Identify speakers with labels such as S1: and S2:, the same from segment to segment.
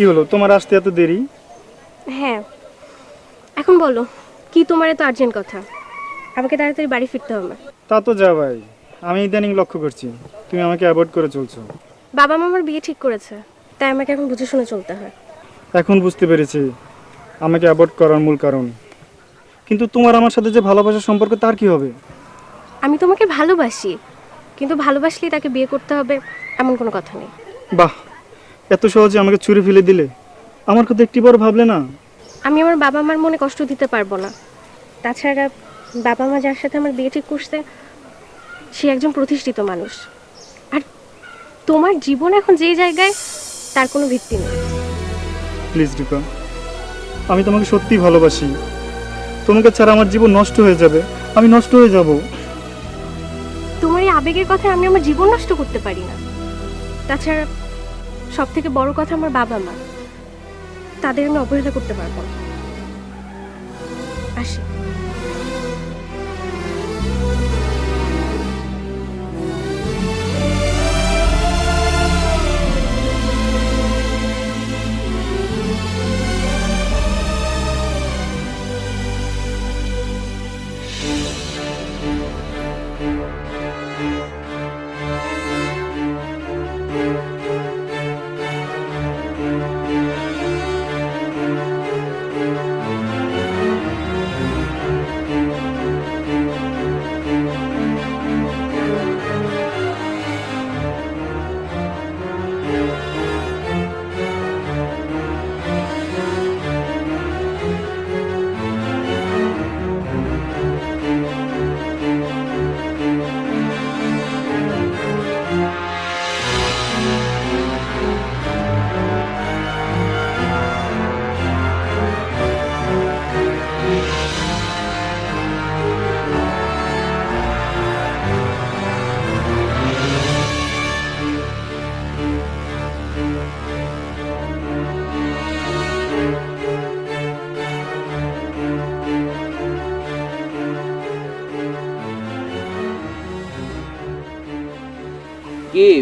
S1: কি হলো? তোমার আসতে এত দেরি?
S2: হ্যাঁ। এখন বলো কি তোমার এত আর্জেন্ট কথা? আমাকে তাড়াতাড়ি বাড়ি ফিরতে হবে।
S1: তা তো যা ভাই আমি ইদানিং লক্ষ্য করছি তুমি আমাকে অ্যাভয়েড করে চলছো।
S2: বাবা মা আমার বিয়ে ঠিক করেছে তাই আমাকে এখন বুঝে শুনে চলতে হয়।
S1: এখন বুঝতে পেরেছি আমাকে অ্যাভয়েড করার মূল কারণ। কিন্তু তোমার আমার সাথে যে ভালোবাসার সম্পর্ক তার কি হবে?
S2: আমি তোমাকে ভালোবাসি কিন্তু ভালোবাসলেই তাকে বিয়ে করতে হবে এমন কোনো কথা নেই।
S1: বাহ! এত সহজে আমাকে ছুরি ফেলে দিলে? আমার কথা একটি বার ভাবলে না।
S2: আমি আমার বাবা মার মনে কষ্ট দিতে পারব না। তাছাড়া বাবা মা যার সাথে আমার বিয়ে ঠিক করছে সে একজন প্রতিষ্ঠিত মানুষ। আর তোমার জীবন এখন যে জায়গায় তার কোনো ভিত্তি নেই।
S1: প্লিজ দীপা আমি তোমাকে সত্যিই ভালোবাসি। তোমাকে ছাড়া আমার জীবন নষ্ট হয়ে যাবে। আমি নষ্ট হয়ে যাব।
S2: তোমার এই আবেগের কথা আমি আমার জীবন নষ্ট করতে পারি না। তাছাড়া সব থেকে বড় কথা আমার বাবা মা। তাদের আমি অবহেলা করতে পারব আসি।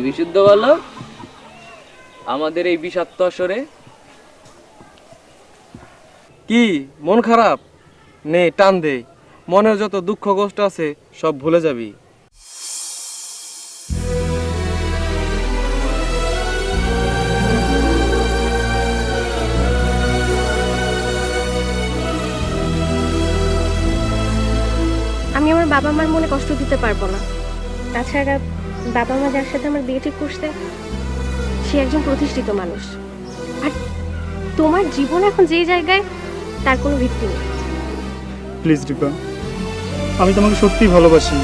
S3: বিশুদ্ধ বালক আমাদের এই বিষাক্ত আসরে।
S4: কি? মন খারাপ? নে টান দে। মনের যত দুঃখ কষ্ট আছে সব ভুলে যাবি।
S2: আমি আমার বাবা মার মনে কষ্ট দিতে পারব না। তাছাড়া বাবা মা যার সাথে আমার বিয়ে ঠিক করছে সে একজন প্রতিষ্ঠিত মানুষ। আর তোমার জীবন এখন যে জায়গায় তার কোনো ভিত্তি নেই।
S1: প্লিজ দীপা আমি তোমাকে সত্যিই ভালোবাসি।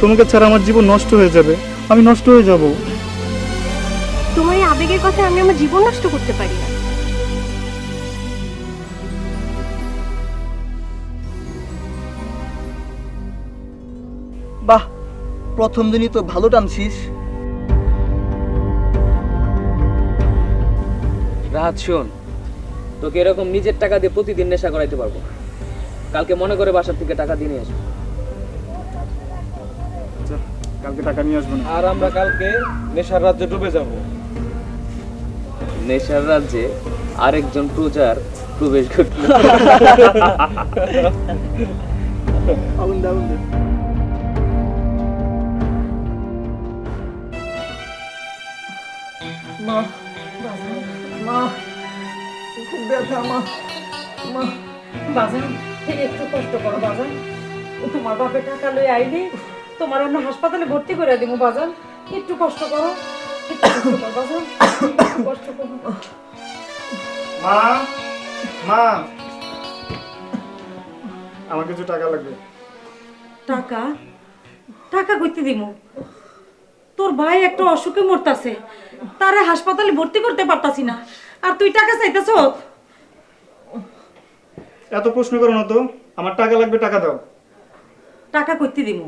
S1: তোমাকে ছাড়া আমার জীবন নষ্ট হয়ে যাবে। আমি নষ্ট হয়ে যাব।
S2: তোমার এই আবেগের কথা আমি আমার জীবন নষ্ট করতে পারি না।
S5: প্রথম দিনই তো ভালো টানছিস।
S3: রাহাত শোন তোকে এরকম নিজের টাকা দিয়ে প্রতিদিন নেশা করাইতে পারব কালকে মনে করে বাসার থেকে টাকা দিয়ে নিয়ে আসব।
S1: আচ্ছা, কালকে টাকা নিয়ে আসব
S4: আর আমরা কালকে নেশার রাজ্যে ডুবে যাব।
S3: নেশার রাজ্যে আরেকজন প্রজার প্রবেশ ঘটল।
S5: ব্যথা মা মা।
S6: বাজান একটু কষ্ট করো বাজান। তোমার বাপে টাকা লই আইলি তোমার অন্য হাসপাতালে ভর্তি করে দিব বাজান। একটু কষ্ট করো একটু কষ্ট বাজান। কষ্ট করো।
S1: মা মা। আমার কিছু টাকা লাগবে।
S6: টাকা? টাকা কইতে দিমু? তোর ভাই একটা অসুখে মরতাছে তারে হাসপাতালে ভর্তি করতে পারতাছি না। আর তুই টাকা চাইতেছ
S1: এত প্রশ্ন করো না তো। আমার টাকা লাগবে টাকা দাও।
S6: টাকা কইতে দিমু?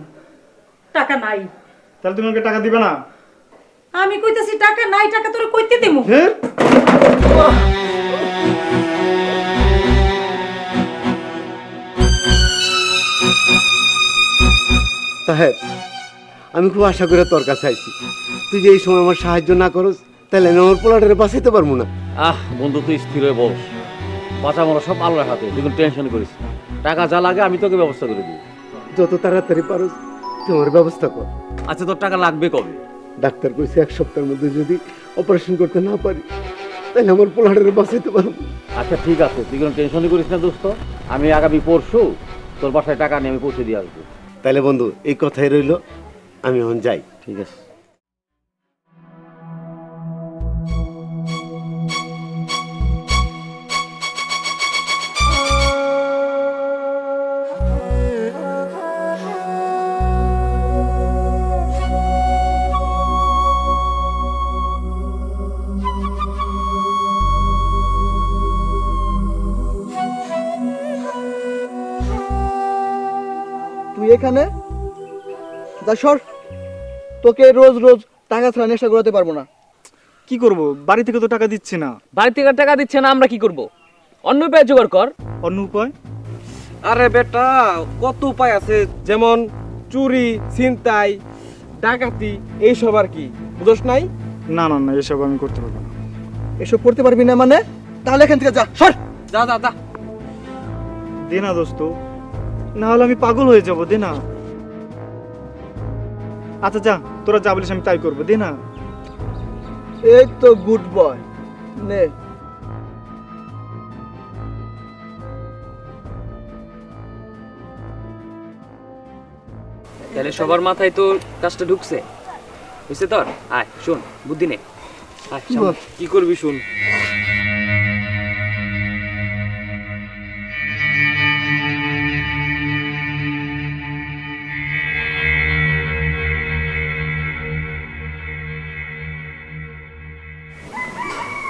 S6: টাকা নাই।
S1: তাহলে তুমি আমাকে টাকা দিবে না?
S6: আমি কইতাছি টাকা নাই টাকা তোরে কইতে দিমু।
S1: হ্যাঁ
S7: সাহেব আমি খুব আশা করে তোর কাছে আইছি। তুই যে এই সময় আমার সাহায্য না করস তাহলে আমি আমার পোলাটারে বাঁচাইতে পারব না।
S8: আহ বন্ধু তুই স্থির হয়ে বস। বাঁচা মরা সব আল্লাহর হাতে তুই কোনো টেনশন করিস না। টাকা যা লাগে আমি তোকে ব্যবস্থা করে দিই
S7: যত তাড়াতাড়ি পারো তোমার ব্যবস্থা কর।
S8: আচ্ছা তোর টাকা লাগবে কবে?
S7: ডাক্তার কইছে এক সপ্তাহের মধ্যে যদি অপারেশন করতে না পারি তাহলে আমার পোলারের বাঁচাইতে পারব।
S8: আচ্ছা ঠিক আছে তুই কোনো টেনশনই করিস না দোস্ত। আমি আগামী পরশু তোর বাসায় টাকা নিয়ে আমি পৌঁছে দিয়ে আসব।
S7: তাহলে বন্ধু এই কথাই রইল আমি এখন যাই।
S8: ঠিক আছে।
S5: এখানে? যা সর। তোকে রোজ রোজ টাকা ছাড়া নেশা করাতে পারব না।
S1: কি করব? বাড়ি থেকে তো টাকা দিচ্ছে না।
S3: বাড়ি থেকে টাকা দিচ্ছে না আমরা কি করব? অন্য উপায় জোগাড় কর।
S1: অন্য উপায়?
S4: আরে বেটা কত উপায় আছে? যেমন চুরি ছিনতাই ডাকাতি এইসব আর কি। বুঝোস নাই?
S1: না না না এসব আমি করতে পারব না।
S5: এসব করতে পারবি না মানে? তাহলে এখান থেকে যা সর।
S4: যা যা যা।
S1: দে না দোস্ত। না হলে আমি পাগল হয়ে যাব দে না। আচ্ছা যা তোরা যা বলিস আমি তাই করব দে না।
S5: এই তো গুড বয় নে।
S3: তাহলে সবার মাথায় তো কাজটা ঢুকছে। বুঝছে তোর? আয় শোন বুদ্ধি নে। আয় সামনে।
S4: কি করবি শুন।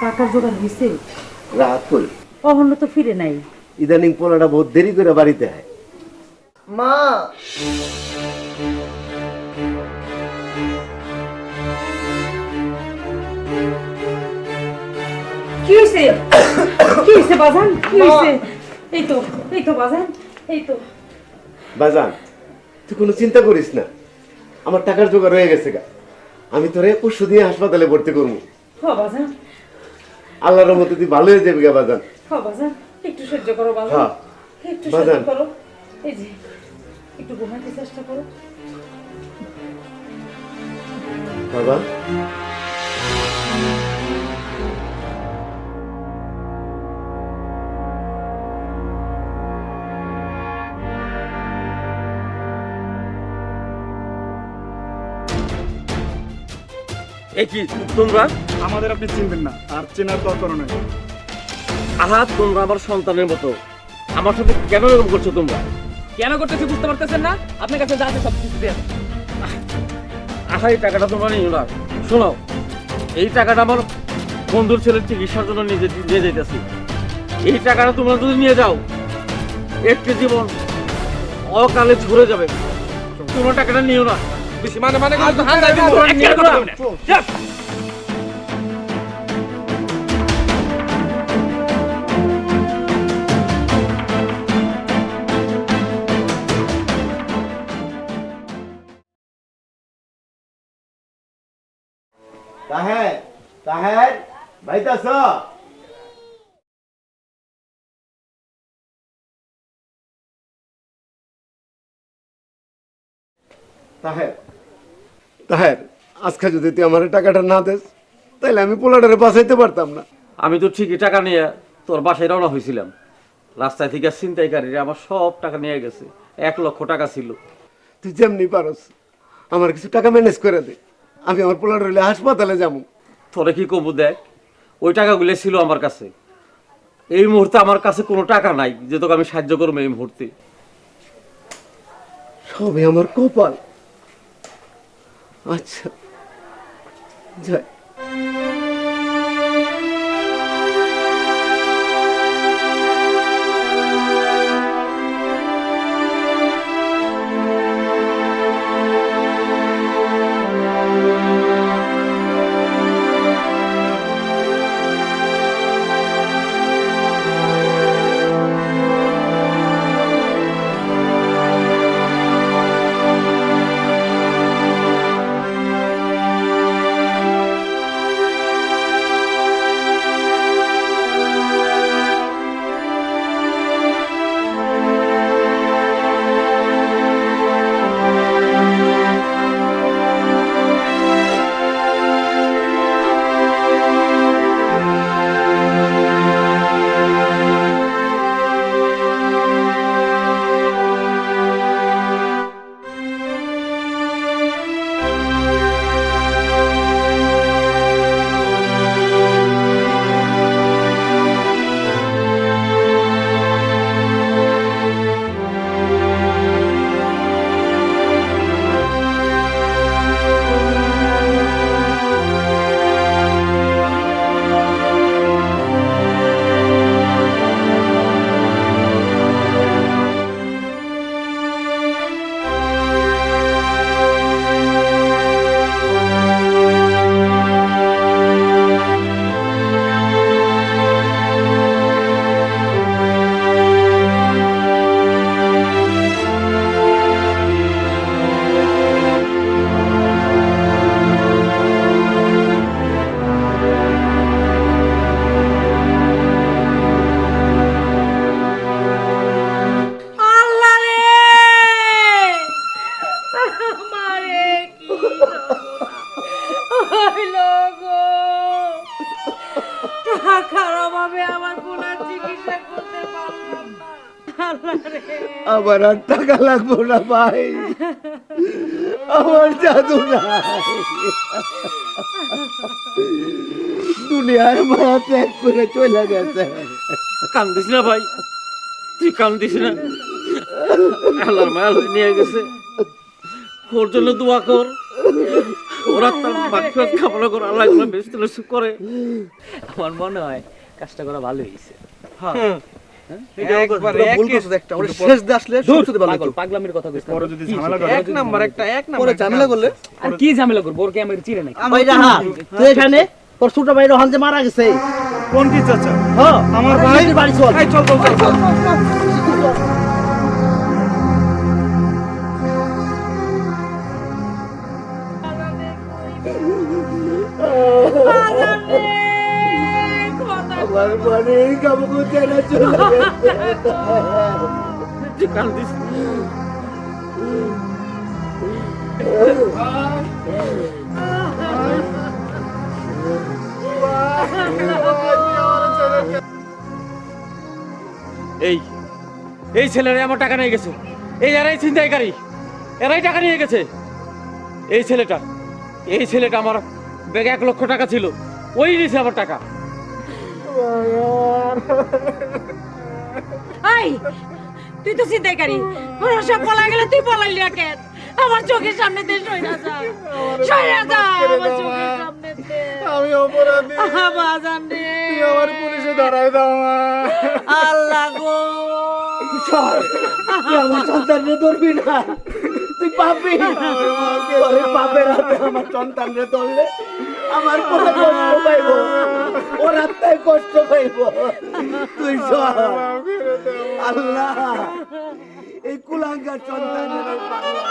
S6: টাকার জোগাড় হয়েছে
S7: রাত করে
S6: অহন্য তো ফিরে নাই।
S7: ইদানিং পোলাটা বহুত দেরি করে বাড়িতে হয়
S5: মা!
S6: কি হয়েছে কি হয়েছে বাজান? কি হয়েছে এই তো এই তো বাজান এই তো।
S7: বাজান তুই কোনো চিন্তা করিস না। আমার টাকার জোগাড় হয়ে গেছে গা। আমি তোরে পরশু দিয়ে হাসপাতালে ভর্তি করব।
S6: বাজান।
S7: আল্লাহর মতো তুই ভালো হয়ে যাবি গা বাজান।
S6: বাজান একটু সহ্য করো বাজান।
S7: হ্যাঁ
S6: একটু সহ্য করো। এই যে একটু ঘুমাতে চেষ্টা করো।
S7: বাবা।
S8: এ কি তোমরা?
S1: আমাদের আপনি চিনবেন না আর চেনার দরকারও নাই।
S8: আহা তোমরা আমার সন্তানের মতো। আমার সাথে কেন এরকম করছ তোমরা?
S3: কেন করতেছি বুঝতে পারতেছেন না? আপনার কাছে যা আছে সব কিছু দেন।
S8: আহা এই টাকাটা তোমরা নিও না। শোনো এই টাকাটা আমার বন্ধুর ছেলের চিকিৎসার জন্য নিয়ে নিয়ে যেতেছি এই টাকাটা তোমরা যদি নিয়ে যাও একটি জীবন অকালে ঝরে যাবে। তোমরা টাকাটা নিও না।
S4: বেশি মানে মানে
S7: তাহের তাহের আজকে যদি তুই আমার টাকাটা না দেস তাহলে আমি পোলাটারে বাঁচাইতে পারতাম না।
S8: আমি তো ঠিকই টাকা নিয়ে তোর বাসায় রওনা হয়েছিলাম রাস্তায় থেকে ছিনতাইকারীরা আমার সব টাকা নিয়ে গেছে। এক লক্ষ টাকা ছিল।
S7: তুই যেমনি পারস আমার কিছু টাকা ম্যানেজ করে দে। আমি আমার পোলাটার হইলে হাসপাতালে যাব।
S8: তোরে কি কবু দেখ ওই টাকাগুলো ছিল আমার কাছে। এই মুহূর্তে আমার কাছে কোনো টাকা নাই যে তোকে আমি সাহায্য করব এই মুহূর্তে।
S7: সবে আমার কপাল। আচ্ছা যাই। আমার আর টাকা লাগবো না ভাই। আমার জাদু নাই। দুনিয়ার মায়া ত্যাগ করে চলে গেছে।
S8: কান্দিস না ভাই। তুই কান্দিস না। আল্লাহর মায়া নিয়ে গেছে। ওর জন্য দোয়া কর। ওরা তার মাগফিরাত কামনা কর। আল্লাহ এগুলো বেশ সুখ করে।
S3: আমার মনে হয় কাজটা করা ভালো হয়েছে।
S4: একবারে
S3: কি ঝামেলা করব? ওর কি আমাকে চিনে নাকি?
S9: তুই এখানে তোর ছোট ভাই রোহান যে মারা গেছে।
S1: কোন কি চাচা?
S9: হ্যাঁ
S1: আমার ভাই
S9: বাড়ি চল।
S4: চল চল চল
S7: আমার মানে কামকু চলে গেছে?
S8: কান্দিস এই এই ছেলেরা আমার টাকা নিয়ে গেছে। এই এরাই ছিনতাইকারী। এরাই টাকা নিয়ে গেছে। এই ছেলেটা এই ছেলেটা আমার ব্যাগে এক লক্ষ টাকা ছিল। ওই নিয়েছে আমার টাকা।
S6: এই তুই তো চিন্তাকারী ওরা সব পলা গেলে তুই পলাইলি কেন আমার চোখের সামনে দিয়ে সইরা যা। সইরা যা আমার চোখের সামনে দে
S1: আমি অপরাধী।
S6: বাজান রে।
S1: তুই আমার পুলিশে ধরাই দাও
S6: আল্লাহ গো।
S9: তুই আমার সন্তানরে ধরবি না। তুই তোরে পাপের হাতে আমার সন্তানরে ধরলে। আমার কোনো কষ্ট পাইব। ওর আত্মায় কষ্ট পাইব। তুই আল্লাহ। এই কুলাঙ্গার সন্তানের বাংলা